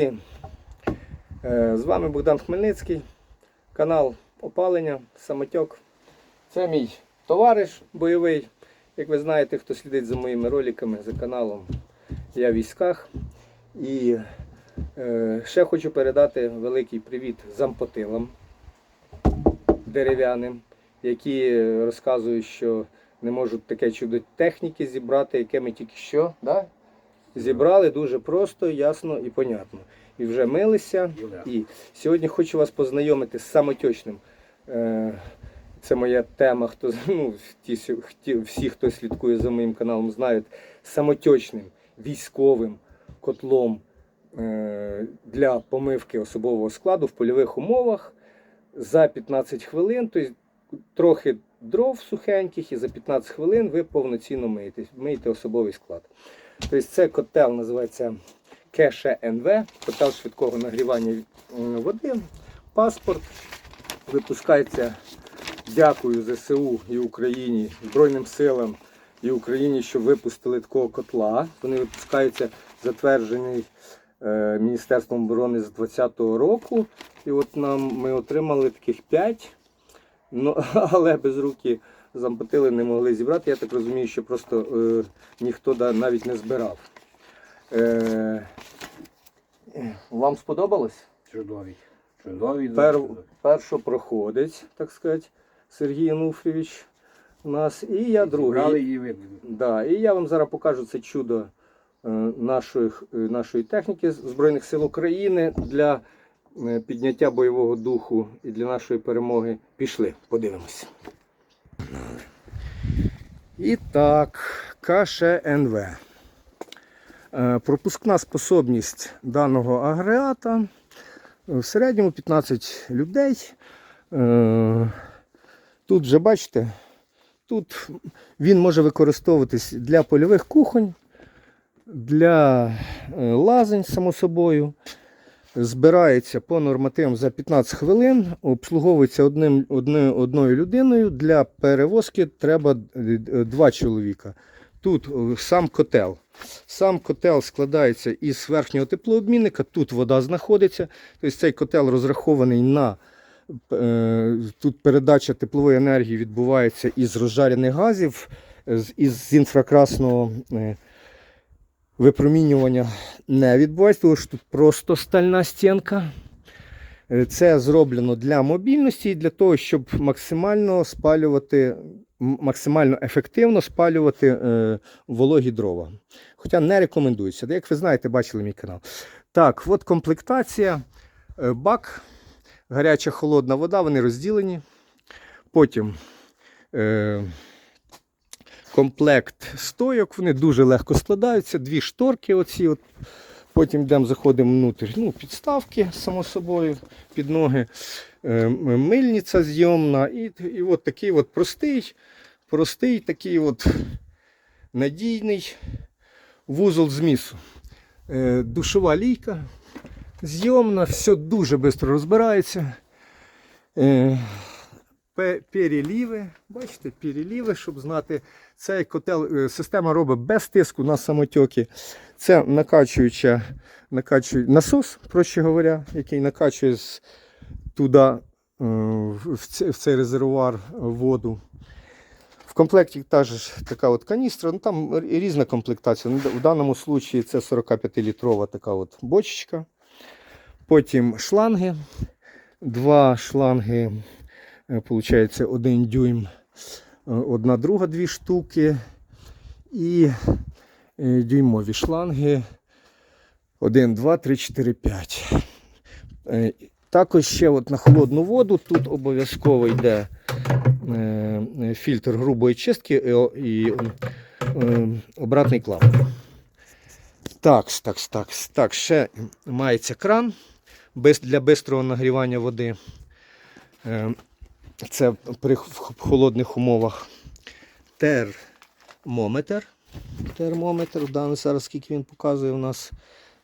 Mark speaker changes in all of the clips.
Speaker 1: Друзі, е, з вами Богдан Хмельницький, канал Опалення, Самотьок. Це мій товариш бойовий. Як ви знаєте, хто слідить за моїми роликами, за каналом, я в військах. І е, ще хочу передати великий привіт зампотилам дерев'яним, які розказують, що не можуть таке чудо техніки зібрати, яке ми тільки що да? Зібрали дуже просто, ясно і понятно. І вже милися. І сьогодні хочу вас познайомити з самотечним. Е, Це моя тема. Хто ну, ті, всі, хто слідкує за моїм каналом, знають самотечним військовим котлом е, для помивки особового складу в польових умовах за 15 хвилин. Тобто трохи дров сухеньких, і за 15 хвилин ви повноцінно миєте, миєте особовий склад. Тобто це котел називається Кеше НВ, котел швидкого нагрівання води. Паспорт випускається. Дякую ЗСУ і Україні, Збройним силам і Україні, що випустили такого котла. Вони випускаються затверджений е, Міністерством оборони з 2020 року. І от нам ми отримали таких 5, ну, але без руки зампотили не могли зібрати. Я так розумію, що просто е, ніхто да, навіть не збирав. Е, вам сподобалось?
Speaker 2: Чудовий. Чудовий.
Speaker 1: Пер, першопроходець, так сказати, Сергій Ануфрійович у нас. І я другий.
Speaker 2: Зібрали її.
Speaker 1: Да, і я вам зараз покажу це чудо е, нашої, е, нашої техніки Збройних сил України для е, підняття бойового духу і для нашої перемоги. Пішли, подивимося. І так, КШНВ. Е, Пропускна способність даного агрегата е, в середньому 15 людей. Е, Тут вже бачите, тут він може використовуватись для польових кухонь, для лазень, само собою. Збирається по нормативам за 15 хвилин, обслуговується одним, одною, одною людиною. Для перевозки треба е, е, два чоловіка. Тут е, сам котел. Сам котел складається із верхнього теплообмінника, тут вода знаходиться. Тобто цей котел розрахований на Тут передача теплової енергії відбувається із розжарених газів, із інфракрасного випромінювання не відбувається, тому що тут просто стальна стінка. Е, Це зроблено для мобільності і для того, щоб максимально спалювати, максимально ефективно спалювати е, вологі дрова. Хоча не рекомендується. Як ви знаєте, бачили мій канал. Так, от комплектація, е, бак гаряча холодна вода, вони розділені. Потім е, комплект стойок, вони дуже легко складаються, дві шторки. оці от. Потім йдемо, заходимо внутрь. Ну, підставки, само собою, під ноги, е, мильниця зйомна. І, і от такий от простий, простий, такий от надійний вузол змісу. Е, душова лійка зйомна, все дуже швидко розбирається. Е, переліви, бачите, переліви, щоб знати, цей котел е, система робить без тиску на самотьоки. Це накачуюча, накачує, насос, проще говоря, який накачує туди е, в, в це- в цей резервуар воду. В комплекті також така от каністра, ну там різна комплектація. Ну, В даному випадку це 45-літрова така от бочечка. Потім шланги. Два шланги, виходить, один дюйм, е, одна друга дві штуки. І е, дюймові шланги 1, 2, 3, 4, 5. Е, Також ще от на холодну воду тут обов'язково йде е, е, фільтр грубої чистки і, е, обратний клапан. Так, так, так, так, ще мається кран для бистрого нагрівання води. Це при холодних умовах. Термометр. Термометр. Да, зараз скільки він показує у нас.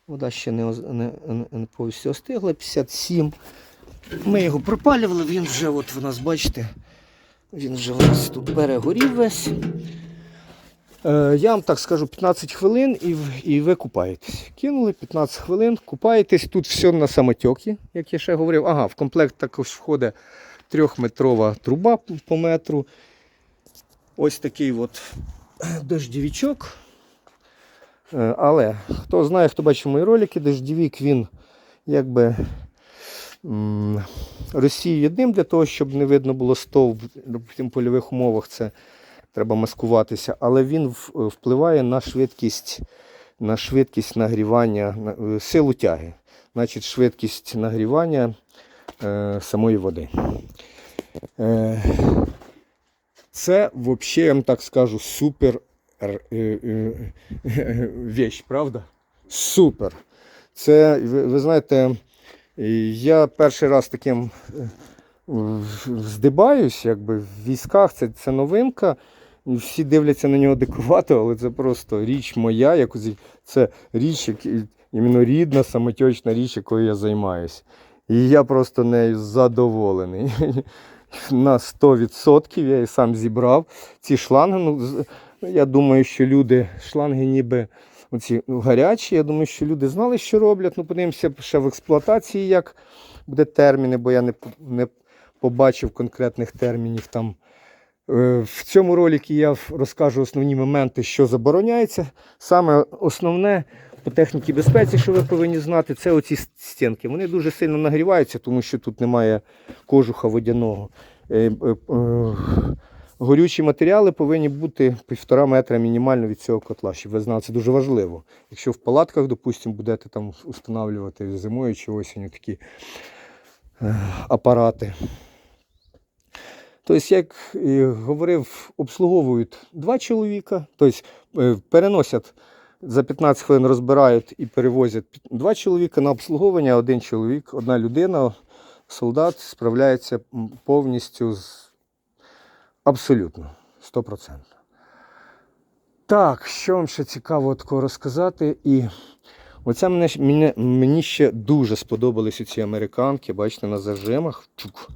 Speaker 1: Вода ще не, не, не, не повністю остигла. 57. Ми його пропалювали, він вже от в нас, бачите, він вже у нас тут перегорів весь. Е, я вам так скажу, 15 хвилин і, і ви купаєтесь. Кинули 15 хвилин, купаєтесь. Тут все на самотьокі, як я ще говорив. Ага, в комплект також входить трьохметрова труба по метру. Ось такий от дождівічок. Е, Але хто знає, хто бачив мої ролики, дождівік він якби розсіює для того, щоб не видно було стовп в польових умовах. Це треба маскуватися, але він впливає на швидкість, на швидкість нагрівання, на е, силу тяги, значить швидкість нагрівання е, самої води. Е, це взагалі, я вам так скажу, супер е, вещь, правда? Супер. Це, ви, ви знаєте, я перший раз таким здибаюсь, якби в військах, це, це новинка. Всі дивляться на нього дикувато, але це просто річ моя, якось, це річ, іменно рідна, самотечна річ, якою я займаюся. І я просто нею задоволений. На 100% я її сам зібрав. Ці шланги, ну, я думаю, що люди, шланги ніби оці гарячі. Я думаю, що люди знали, що роблять. Ну, подивимося ще в експлуатації, як буде терміни, бо я не, не побачив конкретних термінів там. Е, В цьому роликі я розкажу основні моменти, що забороняється. Саме основне по техніці безпеці, що ви повинні знати, це оці стінки. Вони дуже сильно нагріваються, тому що тут немає кожуха водяного. Е, е, е, Горючі матеріали повинні бути півтора метра мінімально від цього котла, щоб ви знали, це дуже важливо. Якщо в палатках, допустимо, будете там встановлювати зимою чи осінню такі апарати. Тобто, як говорив, обслуговують два чоловіка, тобто переносять за 15 хвилин розбирають і перевозять два чоловіка на обслуговування, один чоловік, одна людина, солдат справляється повністю з абсолютно 100%. Так, що вам ще цікаво такого розказати? І оце мене, мене, мені ще дуже сподобались ці американки, бачите, на зажимах. Чук.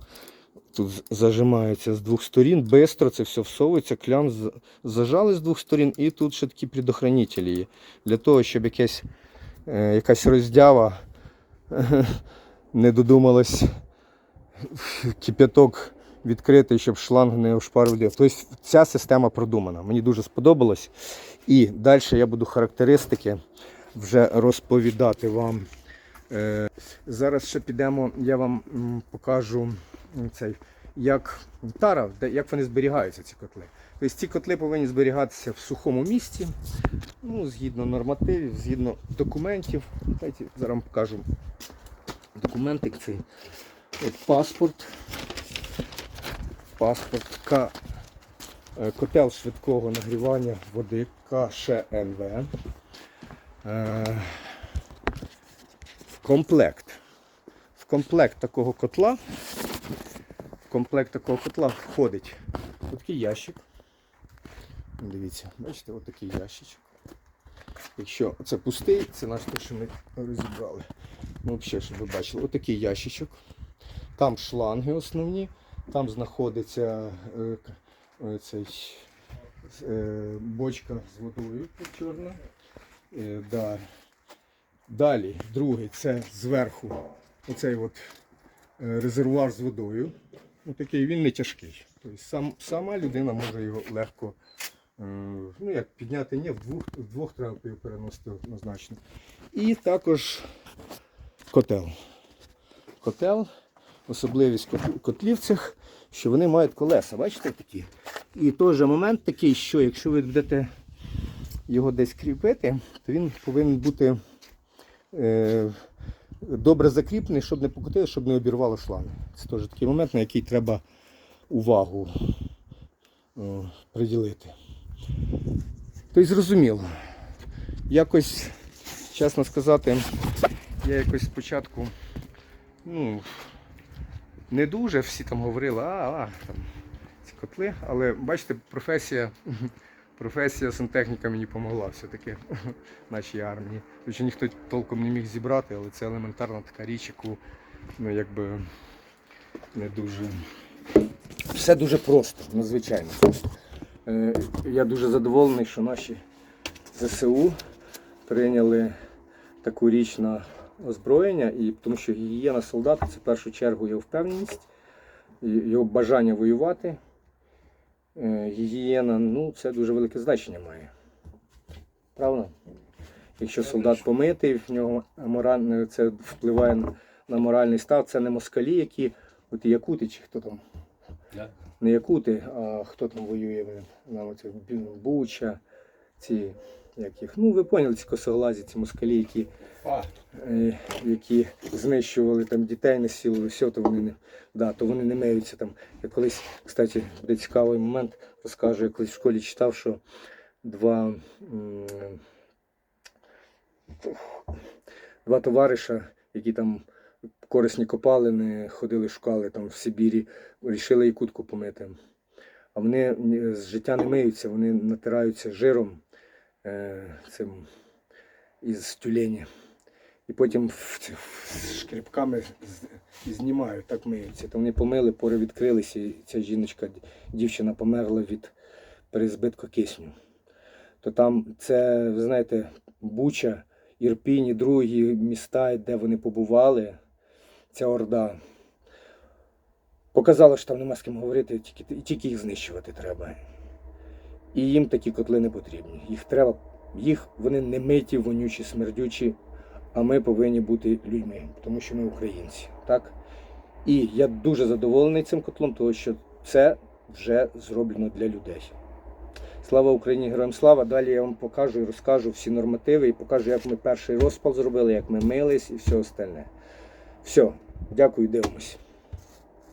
Speaker 1: Тут зажимається з двох сторін, бистро це все всовується, клям зажали з двох сторін, і тут ще такі предохранителі є. Для того, щоб якесь, е, якась роздява не додумалась кип'яток відкритий, щоб шланг не ошпарив. Тобто ця система продумана. Мені дуже сподобалось. І далі я буду характеристики вже розповідати вам. Е, Зараз ще підемо, я вам покажу цей, як тара, як вони зберігаються, ці котли. Тобто ці котли повинні зберігатися в сухому місці, ну, згідно нормативів, згідно документів. Дайте, зараз вам покажу документик цей. От паспорт. Паспорт К. е, Котел швидкого нагрівання води КШНВ. Е, В комплект. В комплект такого котла. Комплект такого котла входить такий ящик. Дивіться, бачите, отакий ящичок. Якщо це пустий, це наш те, що ми розібрали. Ну, взагалі, щоб ви бачили, отакий ящичок. Там шланги основні, там знаходиться е, е, цей, е, бочка з водою чорна. Е, да. Далі, другий, це зверху оцей от е, резервуар з водою. Ну, такий він не тяжкий. Тобто сам, сама людина може його легко е, ну, як підняти, ні, вдвох, вдвох треба переносити однозначно. І також котел. Котел, особливість кот- котлів цих, що вони мають колеса, бачите такі? І той же момент такий, що якщо ви будете його десь кріпити, то він повинен бути е, добре закріплений, щоб не покотило, щоб не обірвало шланги. Це теж такий момент, на який треба увагу е, приділити. Тобто зрозуміло. Якось, чесно сказати, я якось спочатку ну, не дуже всі там говорили, а, а там, ці котли, але бачите, професія, професія сантехніка мені допомогла все-таки в нашій армії. Хоча ніхто толком не міг зібрати, але це елементарна така річ, яку ну, якби не дуже. Все дуже просто, надзвичайно. Е, Я дуже задоволений, що наші ЗСУ прийняли таку річ на озброєння, і тому що гігієна солдата це в першу чергу його впевненість, його бажання воювати. Е, Гігієна, ну, це дуже велике значення має. Правда? Якщо солдат помитий, в нього моральне, це впливає на- моральний став. Це не москалі, які от якути чи хто там не якути, а хто там воює на оці Буча, ці як їх. Ну, ви поняли, ці косоглазі, ці москалі, які, е, які знищували там дітей, насилували, все, то вони не, да, то вони не миються там. Я колись, кстати, буде цікавий момент, розкажу, я колись в школі читав, що два, два товариша, які там корисні копалини, ходили, шукали там в Сибірі, вирішили якутку помити. А вони з життя не миються, вони натираються жиром цим із тюлені. І потім з- знімають, так миються. То вони помили, пори відкрилися, і ця жіночка, дівчина померла від перезбитку кисню. То там це, ви знаєте, Буча, Ірпінь і другі міста, де вони побували, ця орда. Показала, що там нема з ким говорити, тільки, тільки їх знищувати треба. І їм такі котли не потрібні. Їх треба, їх вони не миті, вонючі, смердючі, а ми повинні бути людьми, тому що ми українці. Так? І я дуже задоволений цим котлом, тому що це вже зроблено для людей. Слава Україні, героям слава! Далі я вам покажу і розкажу всі нормативи і покажу, як ми перший розпал зробили, як ми мились і все остальне. Все, дякую, дивимось.